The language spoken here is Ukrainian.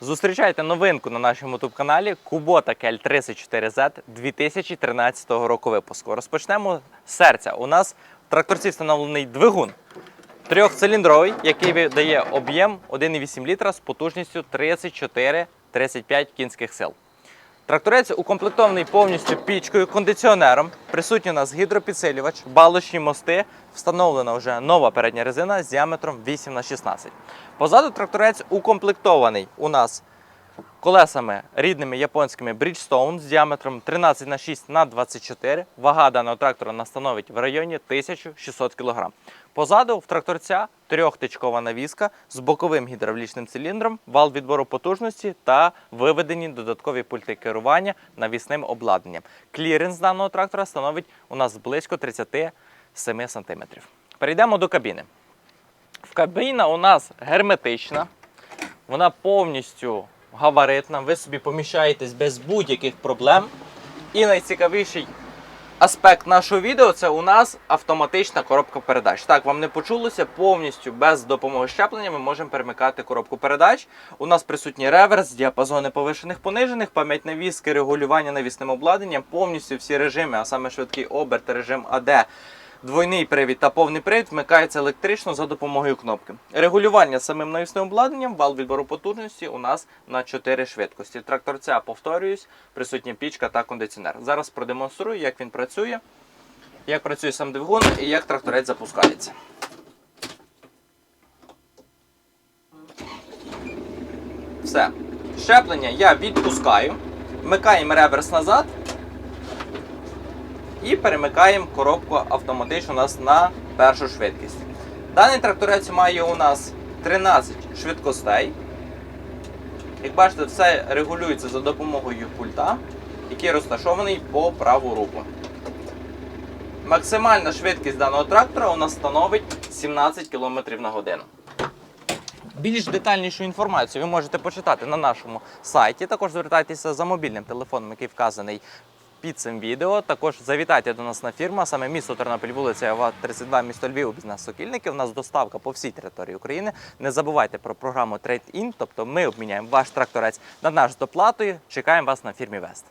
Зустрічайте новинку на нашому youtube каналі Kubota KL34Z 2013 року випуску. Розпочнемо з серця. У нас в тракторці встановлений двигун трьохциліндровий, який видає об'єм 1,8 літра з потужністю 34-35 кінських сил. Тракторець укомплектований повністю пічкою, кондиціонером. Присутній у нас гідропідсилювач, балочні мости. Встановлена вже нова передня резина з діаметром 8х16. Позаду тракторець укомплектований у нас колесами рідними японськими Bridgestone з діаметром 13 на 6 на 24. Вага даного трактора нас становить в районі 1600 кг. Позаду в тракторця трьохтичкова навіска з боковим гідравлічним циліндром, вал відбору потужності та виведені додаткові пульти керування навісним обладнанням. Кліренс даного трактора становить у нас близько 37 см. Перейдемо до кабіни. В кабіна у нас герметична, вона повністю габаритна, ви собі поміщаєтесь без будь-яких проблем. І найцікавіший аспект нашого відео це у нас автоматична коробка передач. Так, вам не почулося, повністю без допомоги щеплення ми можемо перемикати коробку передач. У нас присутній реверс, діапазони повишених понижених, пам'ять навіски, регулювання навісним обладнанням, повністю всі режими, а саме швидкий оберт, режим АД. Двойний привід та повний привід вмикається електрично за допомогою кнопки. Регулювання самим навісним обладнанням, вал відбору потужності у нас на 4 швидкості. Тракторця, повторююсь, присутня пічка та кондиціонер. Зараз продемонструю, як він працює, як працює сам двигун і як тракторець запускається. Все. Щеплення я відпускаю. Вмикаємо реверс назад. І перемикаємо коробку автоматично у нас на першу швидкість. Даний тракторець має у нас 13 швидкостей. Як бачите, все регулюється за допомогою пульта, який розташований по праву руку. Максимальна швидкість даного трактора у нас становить 17 км на годину. Більш детальнішу інформацію ви можете почитати на нашому сайті. Також звертайтеся за мобільним телефоном, який вказаний під цим відео. Також завітайте до нас на фірму, саме місто Тернопіль, вулиця Ява 32, місто Львів, бізнес Сокільники. У нас доставка по всій території України. Не забувайте про програму Trade-In, тобто ми обміняємо ваш тракторець на наш з доплатою. Чекаємо вас на фірмі Вест.